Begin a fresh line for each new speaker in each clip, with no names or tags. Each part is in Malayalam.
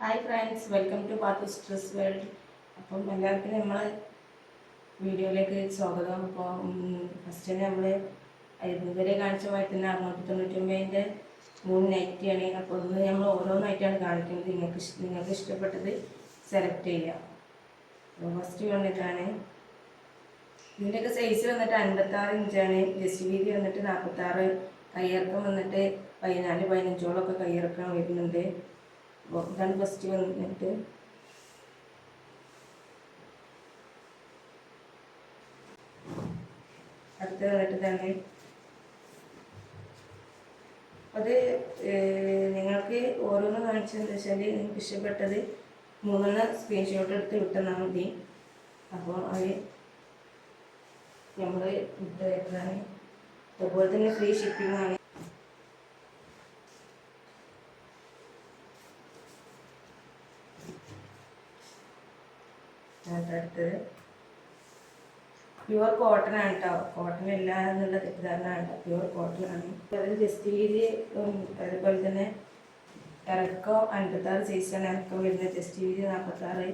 Hi friends welcome to Pathu stress world അപ്പം എല്ലാവർക്കും നമ്മൾ വീഡിയോയിലേക്ക് സ്വാഗതം. അപ്പോൾ ഫസ്റ്റ് നമ്മൾ ഇതുവരെ കാണിച്ച പോലെ തന്നെ അറുന്നൂറ്റി തൊണ്ണൂറ്റൊമ്പതിന്റെ മൂന്ന് നൈറ്റിയാണ് അപ്പോൾ ഇന്ന് നമ്മൾ ഓരോന്നായിട്ടാണ് കാണിക്കുന്നത്. നിങ്ങൾക്ക് നിങ്ങൾക്ക് ഇഷ്ടപ്പെട്ടത് സെലക്ട് ചെയ്യുക. അപ്പോൾ ഫസ്റ്റ് വന്നിട്ടാണ് ഇതിന്റെയൊക്കെ സൈസ് വന്നിട്ട് അൻപത്താറ് ഇഞ്ചാണ് ജസ്റ്റ് വീതി വന്നിട്ട് നാൽപ്പത്താറ് കയ്യിറക്കം വന്നിട്ട് പതിനാല് പതിനഞ്ചോളമൊക്കെ കയ്യിറക്കം വരുന്നുണ്ട്. അപ്പോൾ ഇതാണ് ഫസ്റ്റ് വന്നിട്ട് അടുത്ത് വന്നിട്ട് തന്നെ അത് നിങ്ങൾക്ക് ഓരോന്ന് കാണിച്ചതെന്ന് വെച്ചാൽ നിങ്ങൾക്ക് ഇഷ്ടപ്പെട്ടത് മൂന്നെണ്ണം സ്ക്രീൻഷോട്ട് എടുത്ത് വിട്ടെന്നാൽ മതി. അപ്പോൾ അത് നമ്മൾ വിട്ട് തരുന്നതാണ് അതുപോലെ തന്നെ ഫ്രീ ഷിപ്പിംഗ് ആണ്. അടുത്തത്. പ്യുവർ കോട്ടൺ ആണ് കേട്ടോ കോട്ടൺ ഇല്ല എന്നുള്ള തെറ്റിദ്ധാരണ കേട്ടോ പ്യുവർ കോട്ടൺ ആണ് അതിൽ ജസ്റ്റ് അതുപോലെ തന്നെ ഇറക്കം അൻപത്താറ് സൈസാണ് ഇറക്കം വരുന്നത്. ജസ്റ്റ് വീതി നാൽപ്പത്താറ്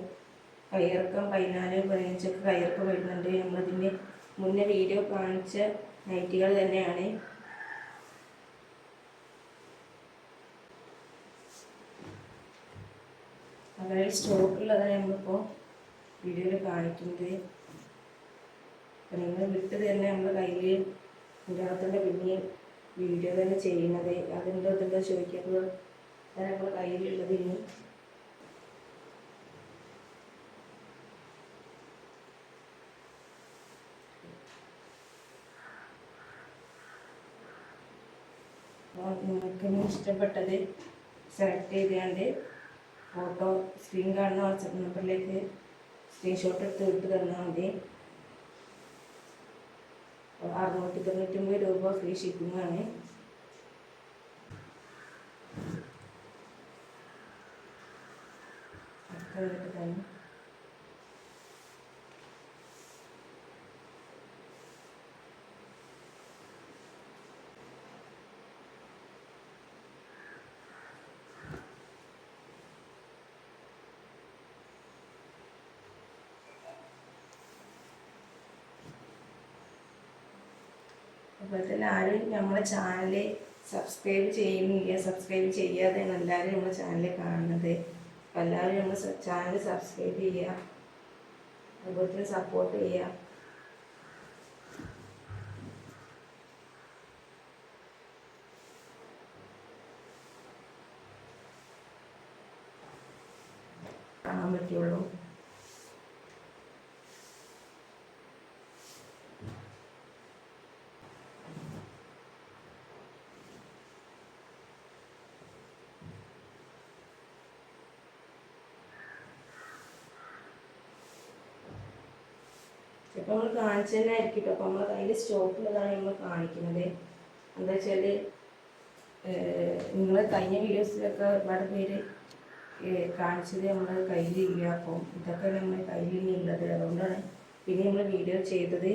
കയ്യിറക്കം പതിനാല് പതിനഞ്ചൊക്കെ കയ്യിറക്കം വരുന്നുണ്ട്. നമ്മളതിന്റെ മുന്നേ വീഡിയോ കാണിച്ച നൈറ്റികൾ തന്നെയാണ്. അവരുടെ സ്റ്റോക്കുള്ളതാണ് നമ്മളിപ്പോൾ വീഡിയോയിൽ കാണിക്കുന്നത്. നിങ്ങൾ വിട്ട് തന്നെ നമ്മുടെ കയ്യിൽ ഇതിനകത്തുള്ള പിന്നെ വീഡിയോ തന്നെ ചെയ്യുന്നത്. അതിന്റെ ചോദിക്കുമ്പോൾ ഞാൻ നമ്മുടെ കയ്യിലുള്ളത് ഇനി. നിങ്ങൾക്ക് ഇഷ്ടപ്പെട്ടത് സെലക്ട് ചെയ്തുകൊണ്ട് ഫോട്ടോ സ്ക്രീൻ കാണുന്ന വാട്സപ്പ് നമ്പറിലേക്ക് സ്ക്രീൻഷോട്ട് എടുത്ത് ഇട്ട് തന്നാൽ മതി. അറുന്നൂറ്റി തൊണ്ണൂറ്റൊമ്പത് രൂപ ഫ്രീ ഷിപ്പിംഗ് ആണ്. അടുത്ത വന്നിട്ട് തന്നെ. അതുപോലെ തന്നെ ആരും നമ്മളെ ചാനൽ സബ്സ്ക്രൈബ് ചെയ്യുന്നില്ല സബ്സ്ക്രൈബ് ചെയ്യാതെയാണ് എല്ലാവരും നമ്മുടെ ചാനൽ കാണുന്നത്. അപ്പോൾ എല്ലാവരും നമ്മൾ ചാനൽ സബ്സ്ക്രൈബ് ചെയ്യുക. അതുപോലെ തന്നെ സപ്പോർട്ട് ചെയ്യുക. കാണാൻ പറ്റുള്ളൂ. ചിലപ്പോൾ നമ്മൾ കാണിച്ചു തന്നെ ആയിരിക്കും കേട്ടോ. അപ്പോൾ നമ്മളെ കയ്യിൽ സ്റ്റോക്കുള്ളതാണ് നമ്മൾ കാണിക്കുന്നത്. എന്താ വെച്ചാൽ നിങ്ങൾ കഴിഞ്ഞ വീഡിയോസിലൊക്കെ ഒരുപാട് പേര് കാണിച്ചത് നമ്മുടെ കയ്യിലില്ല. അപ്പോൾ ഇതൊക്കെ നമ്മുടെ കയ്യിൽ ഉള്ളത്. അതുകൊണ്ടാണ് പിന്നെ നമ്മൾ വീഡിയോ ചെയ്തത്.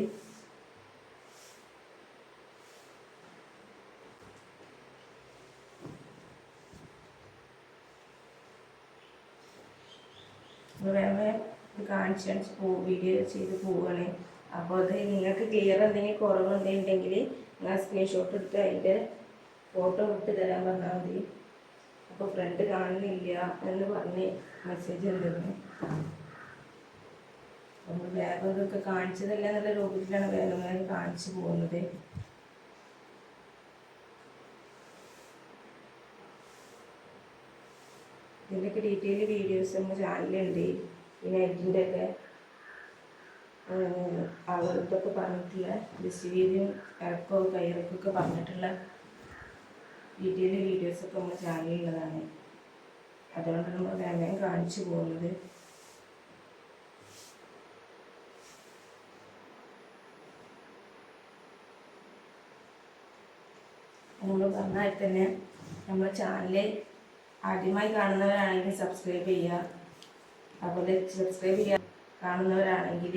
വേറെ കാണിച്ച് കാണിച്ച് പോ വീഡിയോ ചെയ്ത് പോവുകയാണ് അപ്പോൾ അത് നിങ്ങൾക്ക് ക്ലിയർ എന്തെങ്കിലും കുറവുണ്ടെങ്കിൽ നിങ്ങൾ സ്ക്രീൻഷോട്ട് എടുത്ത് അതിന്റെ ഫോട്ടോ വിട്ട് തരാൻ പറഞ്ഞാൽ മതി. അപ്പോൾ ഫ്രണ്ട് കാണുന്നില്ല എന്ന് പറഞ്ഞ് മെസ്സേജ് ഉണ്ടെന്ന് നമ്മൾ ബാഗ് ഇതൊക്കെ കാണിച്ചതല്ല എന്നുള്ള രൂപത്തിലാണ് വേഗം കാണിച്ചു പോകുന്നത്. ഇതിന്റെയൊക്കെ ഡീറ്റെയിൽ വീഡിയോസ് നമ്മുടെ ചാനലുണ്ട് പിന്നെ ഇതിന്റെ ഒക്കെ ഇതൊക്കെ പറഞ്ഞിട്ടുള്ള ജസ്റ്റ് വീതിയും ഇറക്കവും കയ്യിറക്കൊക്കെ പറഞ്ഞിട്ടുള്ള ഡീറ്റെയിൽ വീഡിയോസൊക്കെ നമ്മുടെ ചാനലിലുള്ളതാണ് അതുകൊണ്ട് നമ്മൾ വേഗം കാണിച്ചു പോകുന്നത്. നമ്മൾ പറഞ്ഞാൽ തന്നെ നമ്മുടെ ചാനൽ ആദ്യമായി കാണുന്നവരാണെങ്കിൽ സബ്സ്ക്രൈബ് ചെയ്യുക. അതുപോലെ സബ്സ്ക്രൈബ് ചെയ്യാൻ കാണുന്നവരാണെങ്കിൽ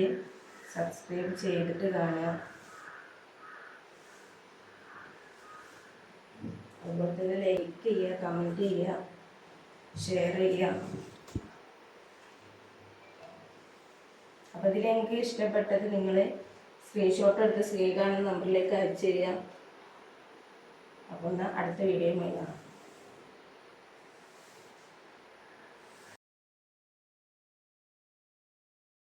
സബ്സ്ക്രൈബ് ചെയ്തിട്ട് കാണുക. അതുപോലെ തന്നെ ലൈക്ക് ചെയ്യുക കമന്റ് ചെയ്യുക ഷെയർ ചെയ്യുക. അപ്പോൾ ഇതിൽ നിങ്ങൾക്ക് ഇഷ്ടപ്പെട്ടത് നിങ്ങൾ സ്ക്രീൻഷോട്ട് എടുത്ത് സ്ക്രീൻ കാണുന്ന നമ്പറിലേക്ക് അയച്ചു തരിക. അപ്പോൾ എന്നാൽ അടുത്ത വീഡിയോയുമായി കാണാം.